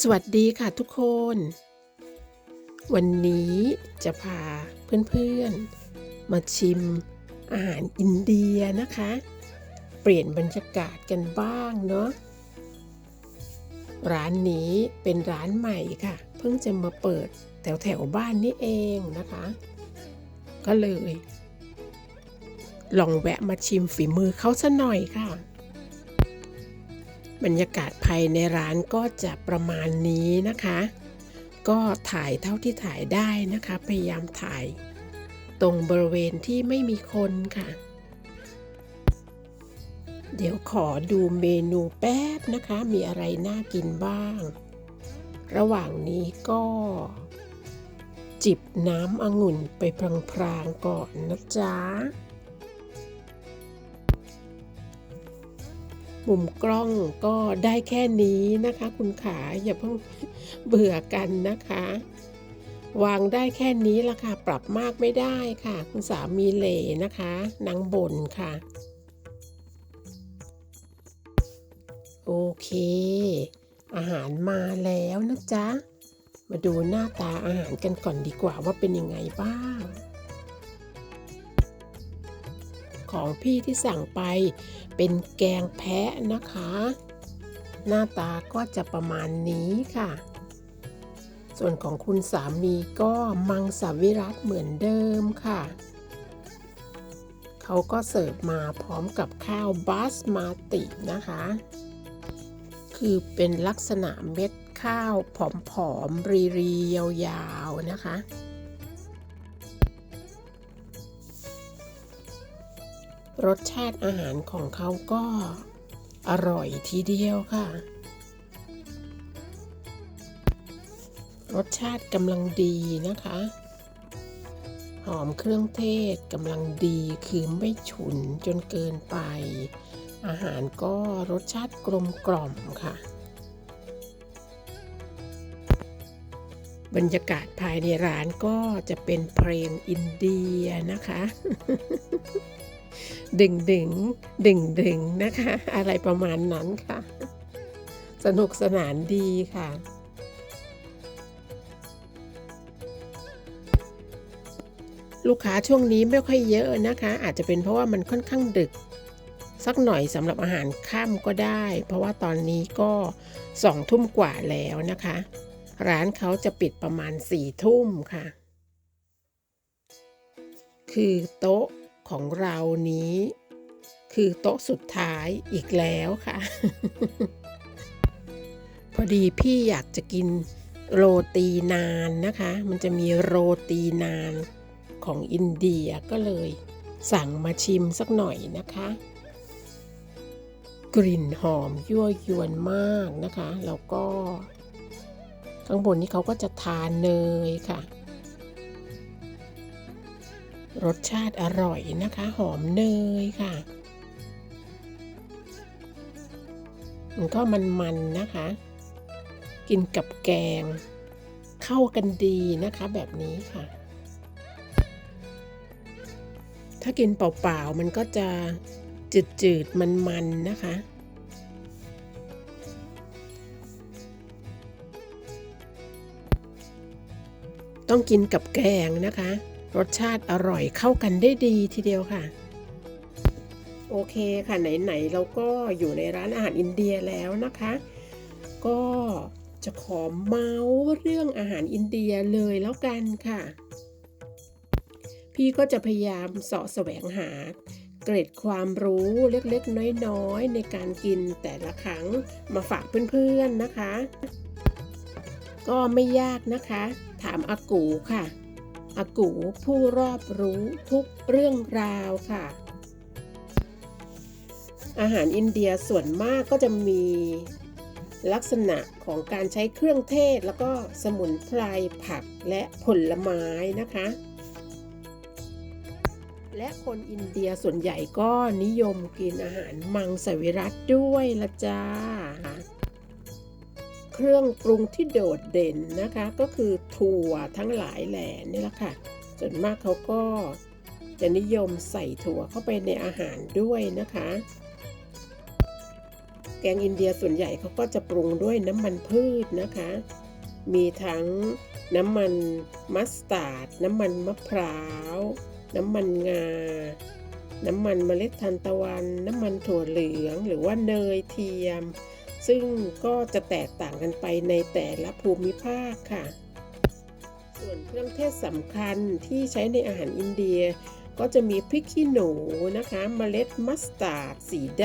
สวัสดีค่ะทุกคน วันนี้จะพาเพื่อนๆ มาชิมอาหารอินเดียนะคะ เปลี่ยนบรรยากาศกันบ้างเนาะร้านนี้เป็นร้านใหม่ค่ะ เพิ่งจะมาเปิดแถวแถวๆบ้านนี่เองนะคะ ก็เลย ลองแวะมาชิมฝีมือเขาซะหน่อยค่ะ บรรยากาศภายในร้านก็จะประมาณนี้นะคะ ก็ถ่ายเท่าที่ถ่ายได้นะคะ พยายามถ่าย ตรงบริเวณที่ไม่มีคนค่ะ เดี๋ยวขอดูเมนูแป๊บนะคะ มีอะไรน่ากินบ้าง ระหว่างนี้ก็ จิบน้ำองุ่นไปพลางๆก่อนนะจ๊ะ มุมกล้องก็ได้แค่นี้นะคะ คุณขาอย่าเพิ่งเบื่อกันนะคะ วางได้แค่นี้ละค่ะ ปรับมากไม่ได้ค่ะ คุณสามีเหลนะคะนางบ่นค่ะ โอเค อาหารมาแล้วนะจ๊ะ มาดูหน้าตาอาหารกันก่อนดีกว่าว่าเป็นยังไงบ้าง ของพี่ที่สั่งไป เป็นแกงแพะนะคะ หน้าตาก็จะประมาณนี้ค่ะ ส่วนของคุณสามีก็มังสวิรัตเหมือนเดิมค่ะเขาก็เสิร์ฟมาพร้อมกับข้าวบาสมาตินะคะ คือเป็นลักษณะเม็ดข้าวผอมๆรีๆยาวๆนะคะ รสชาติอาหารของเขาก็อร่อยทีเดียวค่ะ รสชาติกำลังดีนะคะ หอมเครื่องเทศกำลังดีคือไม่ฉุนจนเกินไป อาหารก็รสชาติกลมกล่อมค่ะ บรรยากาศภายในร้านก็จะเป็นเพลงอินเดียนะคะ ดึงดึงดึงดึงนะคะ อะไรประมาณนั้นค่ะ สนุกสนานดีค่ะลูกค้าช่วงนี้ไม่ค่อยเยอะนะคะ อาจจะเป็นเพราะว่ามันค่อนข้างดึก สักหน่อยสำหรับอาหารค่ำก็ได้ เพราะว่าตอนนี้ก็สองทุ่มกว่าแล้วนะคะ ร้านเขาจะปิดประมาณสี่ทุ่มค่ะ คือโต๊ะ ของเรานี้ คือโต๊ะสุดท้ายอีกแล้วค่ะ พอดีพี่อยากจะกินโรตีนานนะคะ มันจะมีโรตีนานของอินเดียก็เลยสั่งมาชิมสักหน่อยนะคะ กลิ่นหอมยั่วยวนมากนะคะ แล้วก็ ข้างบนนี้เขาก็จะทานเนยค่ะ รสชาติอร่อยนะคะ หอมเนยค่ะมันก็มันๆนะคะ กินกับแกง เข้ากันดีนะคะแบบนี้ค่ะ ถ้ากินเปล่าๆ มันก็จะจืดๆ มันๆ นะคะ ต้องกินกับแกงนะคะ รสชาติอร่อยเข้ากันได้ดีทีเดียวค่ะ โอเคค่ะไหนๆเราก็อยู่ในร้านอาหารอินเดียแล้วนะคะ ก็จะขอเมาส์เรื่องอาหารอินเดียเลยแล้วกันค่ะ พี่ก็จะพยายามเสาะแสวงหา เกร็ดความรู้เล็กๆ น้อยๆ ในการกินแต่ละครั้งมาฝากเพื่อนๆนะคะ ก็ไม่ยากนะคะ ถามอากูค่ะ อากูผู้รอบรู้ทุกเรื่องราวค่ะ อาหารอินเดียส่วนมากก็จะมีลักษณะของการใช้เครื่องเทศ แล้วก็สมุนไพรผักและผลไม้นะคะ และคนอินเดียส่วนใหญ่ก็นิยมกินอาหารมังสวิรัตด้วยละจ้า เครื่องปรุงที่โดดเด่นนะคะ ก็คือถั่วทั้งหลายแหล่นี่แหละค่ะ ส่วนมากเขาก็จะนิยมใส่ถั่วเข้าไปในอาหารด้วยนะคะ แกงอินเดียส่วนใหญ่เขาก็จะปรุงด้วยน้ำมันพืชนะคะ มีทั้งน้ำมันมัสตาร์ด น้ำมันมะพร้าว น้ำมันงา น้ำมันเมล็ดทานตะวัน น้ำมันถั่วเหลือง หรือว่าเนยเทียม ซึ่งก็จะแตกต่างกันไปในแต่ละภูมิภาคค่ะ ส่วนเครื่องเทศสำคัญที่ใช้ในอาหารอินเดีย ก็จะมีพริกขี้หนูนะคะเมล็ดมัสตาร์ดสีด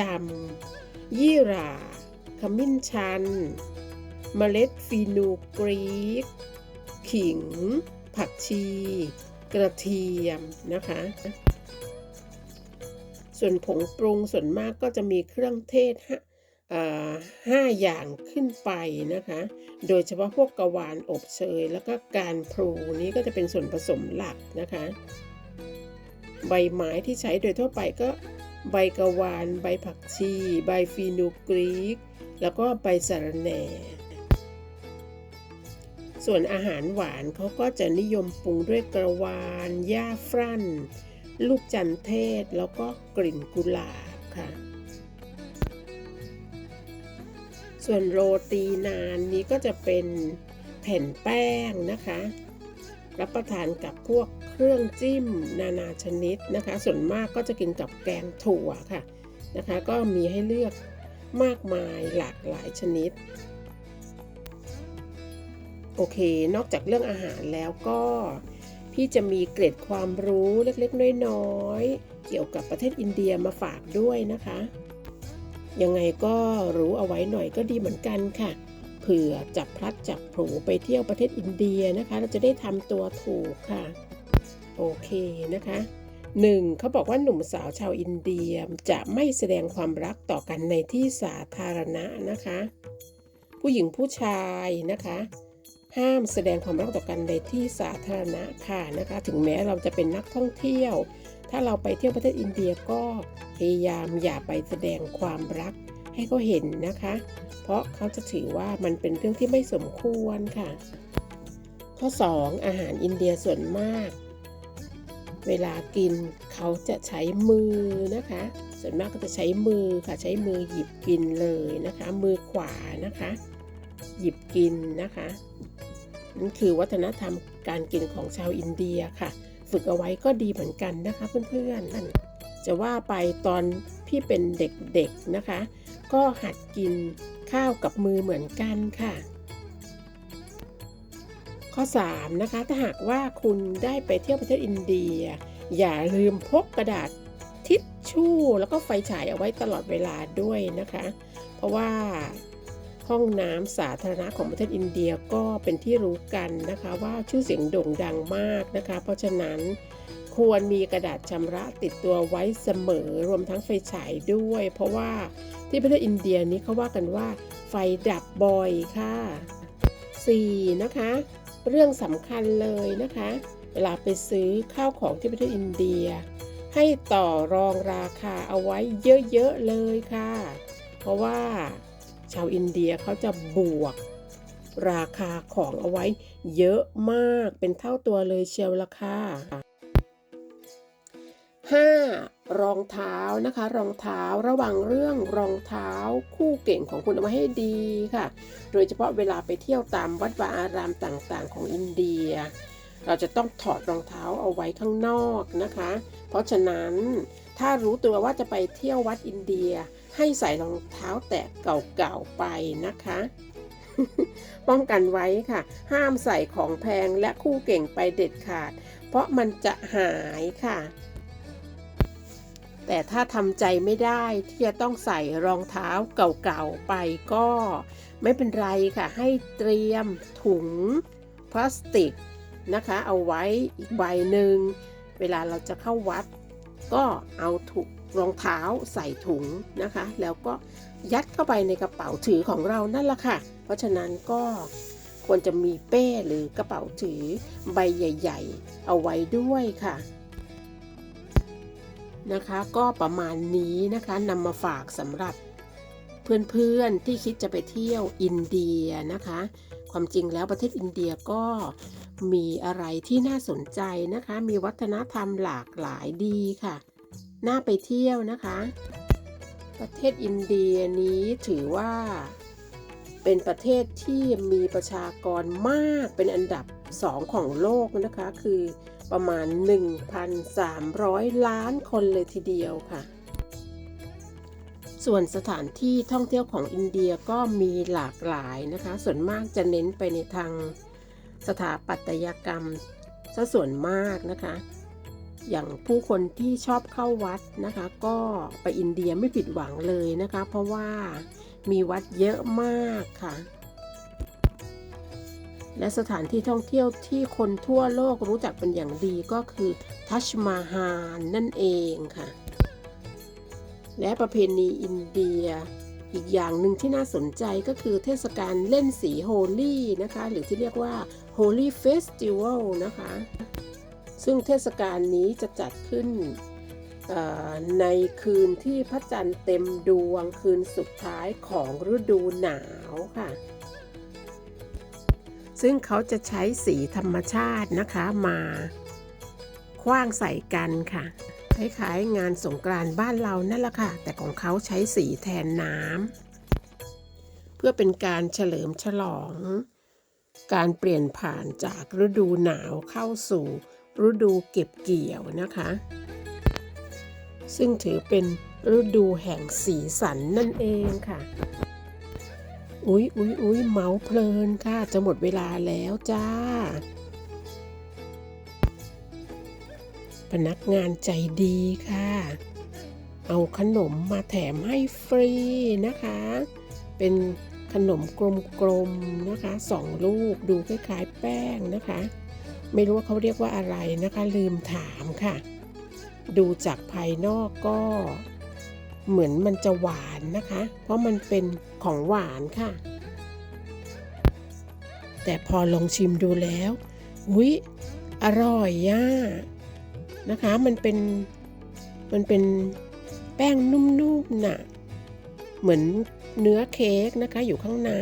ำยี่หร่าขมิ้นชันเมล็ดฟีนูกรีก ขิง ผักชี กระเทียมนะคะ ส่วนผงปรุงส่วนมากก็จะมีเครื่องเทศ ห้าอย่างขึ้นไปนะคะ โดยเฉพาะพวกกะวานอบเชย แล้วก็การพลูนี้ก็จะเป็นส่วนผสมหลักนะคะ ใบไม้ที่ใช้โดยทั่วไปก็ใบกะวาน ใบผักชี ใบฟีนูกรีก แล้วก็ใบสะระแหน่ ส่วนอาหารหวานเขาก็จะนิยมปรุงด้วยกระวานหญ้าฟรั่น ลูกจันเทศ แล้วก็กลิ่นกุหลาบค่ะ ส่วนโรตีนานนี้ก็จะเป็นแผ่นแป้งนะคะ รับประทานกับพวกเครื่องจิ้มนานาชนิดนะคะ ส่วนมากก็จะกินกับแกงถั่วค่ะนะคะ ก็มีให้เลือกมากมายหลากหลายชนิด โอเค นอกจากเรื่องอาหารแล้วก็พี่จะมีเกร็ดความรู้เล็กๆ น้อยๆ เกี่ยวกับประเทศอินเดียมาฝากด้วยนะคะ ยังไงก็รู้เอาไว้หน่อยก็ดีเหมือนกันค่ะ เผื่อจับพลัดจับผูไปเที่ยวประเทศอินเดียนะคะ เราจะได้ทำตัวถูกค่ะ โอเคนะคะหนึ่งเขาบอกว่าหนุ่มสาวชาวอินเดียจะไม่แสดงความรักต่อกันในที่สาธารณะนะคะ ผู้หญิงผู้ชายนะคะ ห้ามแสดงความรักต่อกันในที่สาธารณะค่ะนะคะ ถึงแม้เราจะเป็นนักท่องเที่ยว ถ้าเราไปเที่ยวประเทศอินเดียก็พยายามอย่าไปแสดงความรักให้เขาเห็นนะคะ เพราะเขาจะถือว่ามันเป็นเรื่องที่ไม่สมควรค่ะ ข้อ 2 อาหารอินเดียส่วนมาก เวลากินเขาจะใช้มือนะคะ ส่วนมากก็จะใช้มือค่ะ ใช้มือหยิบกินเลยนะคะ มือขวานะคะ หยิบกินนะคะนั่นคือวัฒนธรรมการกินของชาวอินเดียค่ะ ฝึกเอาไว้ก็ดีเหมือนกันนะคะเพื่อนๆจะว่าไปตอนพี่เป็นเด็กๆนะคะ ก็หัดกินข้าวกับมือเหมือนกันค่ะ ข้อ 3 นะคะ ถ้าหากว่าคุณได้ไปเที่ยวประเทศอินเดีย อย่าลืมพกกระดาษทิชชู่ แล้วก็ไฟฉายเอาไว้ตลอดเวลาด้วยนะคะ เพราะว่า ห้องน้ำสาธารณะของประเทศอินเดียก็เป็นที่รู้กันนะคะว่าชื่อเสียงโด่งดังมากนะคะ เพราะฉะนั้นควรมีกระดาษชำระติดตัวไว้เสมอรวมทั้งไฟฉายด้วย เพราะว่าที่ประเทศอินเดียนี้เขาว่ากันว่าไฟดับบ่อยค่ะ 4. นะคะ เรื่องสำคัญเลยนะคะ เวลาไปซื้อข้าวของที่ประเทศอินเดีย ให้ต่อรองราคาเอาไว้เยอะๆเลยค่ะ เพราะว่า ชาวอินเดียเขาจะบวกราคาของเอาไว้เยอะมากเป็นเท่าตัวเลยเชียวละค่ะ 5. รองเท้านะคะ รองเท้าระวังเรื่องรองเท้าคู่เก่งของคุณเอาไว้ให้ดีค่ะ โดยเฉพาะเวลาไปเที่ยวตามวัดวาอารามต่างๆ ของอินเดีย เราจะต้องถอดรองเท้าเอาไว้ข้างนอกนะคะ เพราะฉะนั้นถ้ารู้ตัวว่าจะไปเที่ยววัดอินเดีย ให้ใส่รองเท้าแตะเก่าๆไปนะคะ ป้องกันไว้ค่ะ ห้ามใส่ของแพงและคู่เก่งไปเด็ดขาด เพราะมันจะหายค่ะ แต่ถ้าทำใจไม่ได้ที่จะต้องใส่รองเท้าเก่าๆไปก็ ไม่เป็นไรค่ะ ให้เตรียมถุงพลาสติก นะคะ เอาไว้อีกใบหนึ่ง เวลาเราจะเข้าวัด ก็เอาถุงรองเท้าใส่ถุงนะคะ แล้วก็ยัดเข้าไปในกระเป๋าถือของเรานั่นแหละค่ะ เพราะฉะนั้นก็ควรจะมีเป้หรือกระเป๋าถือใบใหญ่ ๆ เอาไว้ด้วยค่ะนะคะก็ประมาณนี้นะคะนำมาฝากสำหรับเพื่อนๆที่คิดจะไปเที่ยวอินเดียนะคะ ความจริงแล้วประเทศอินเดียก็ มีอะไรที่น่าสนใจนะคะ มีวัฒนธรรมหลากหลายดีค่ะ น่าไปเที่ยวนะคะ ประเทศอินเดียนี้ถือว่า เป็นประเทศที่มีประชากรมากเป็นอันดับสองของโลกนะคะ คือประมาณ 1,300 ล้านคนเลยทีเดียวค่ะ ส่วนสถานที่ท่องเที่ยวของอินเดียก็มีหลากหลายนะคะ ส่วนมากจะเน้นไปในทาง สถาปัตยกรรมซะส่วนมากนะคะ อย่างผู้คนที่ชอบเข้าวัดนะคะ ก็ไปอินเดียไม่ผิดหวังเลยนะคะ เพราะว่ามีวัดเยอะมากค่ะ และสถานที่ท่องเที่ยวที่คนทั่วโลกรู้จักเป็นอย่างดีก็คือทัชมาฮาลนั่นเองค่ะ และประเพณีอินเดียอีกอย่างหนึ่งที่น่าสนใจก็คือเทศกาลเล่นสีโฮลี่นะคะ หรือที่เรียกว่า Holy Festival นะคะ ซึ่งเทศกาลนี้จะจัดขึ้นในคืนที่พระจันทร์เต็มดวงคืนสุดท้ายของฤดูหนาวค่ะ ซึ่งเขาจะใช้สีธรรมชาตินะคะมาคว้างใส่กันค่ะ คล้ายๆงานสงกรานต์บ้านเรานั่นแหละค่ะ แต่ของเขาใช้สีแทนน้ำเพื่อเป็นการเฉลิมฉลอง การเปลี่ยนผ่านจากฤดูหนาวเข้าสู่ฤดูเก็บเกี่ยวนะคะ ซึ่งถือเป็นฤดูแห่งสีสันนั่นเองค่ะ อุ๊ยอุ๊ยอุ๊ยเมาเพลินค่ะ จะหมดเวลาแล้วจ้า พนักงานใจดีค่ะ เอาขนมมาแถมให้ฟรีนะคะ เป็น ขนมกลมๆนะคะสองลูกดูคล้ายๆแป้งนะคะ ไม่รู้ว่าเขาเรียกว่าอะไรนะคะ ลืมถามค่ะ ดูจากภายนอกก็ เหมือนมันจะหวานนะคะ เพราะมันเป็นของหวานค่ะ แต่พอลองชิมดูแล้วอุ๊ยอร่อยย่านะคะ มันเป็นมันเป็นแป้งนุ่มๆน่ะ เหมือน เนื้อเค้กนะคะอยู่ข้างใน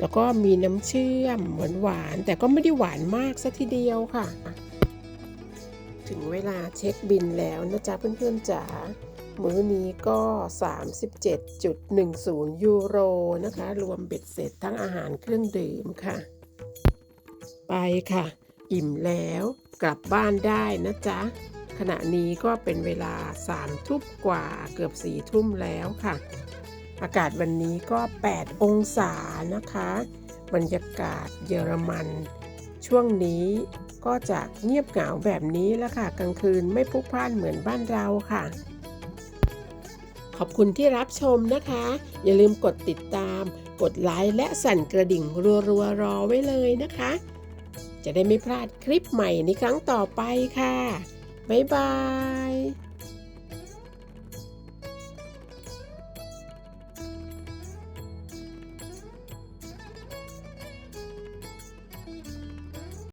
แล้วก็มีน้ำเชื่อมหวานๆแต่ก็ไม่ได้หวานมากซะทีเดียวค่ะ ถึงเวลาเช็คบินแล้วนะจ๊ะเพื่อนๆจ๋ามื้อนี้ก็ 37.10 ยูโรนะคะ รวมเบ็ดเสร็จทั้งอาหารเครื่องดื่มค่ะ ไปค่ะ อิ่มแล้วกลับบ้านได้นะจ๊ะ ขณะนี้ก็เป็นเวลา3ทุ่มกว่าเกือบ4ทุ่มแล้วค่ะ อากาศวันนี้ก็ 8 องศานะคะ บรรยากาศเยอรมัน ช่วงนี้ก็จะเงียบเหงาแบบนี้แล้วค่ะ กลางคืนไม่พลุกพล่านเหมือนบ้านเราค่ะ ขอบคุณที่รับชมนะคะ อย่าลืมกดติดตาม กดไลค์และสั่นกระดิ่งรัวๆรอไว้เลยนะคะ จะได้ไม่พลาดคลิปใหม่ในครั้งต่อไปค่ะ บ๊ายบาย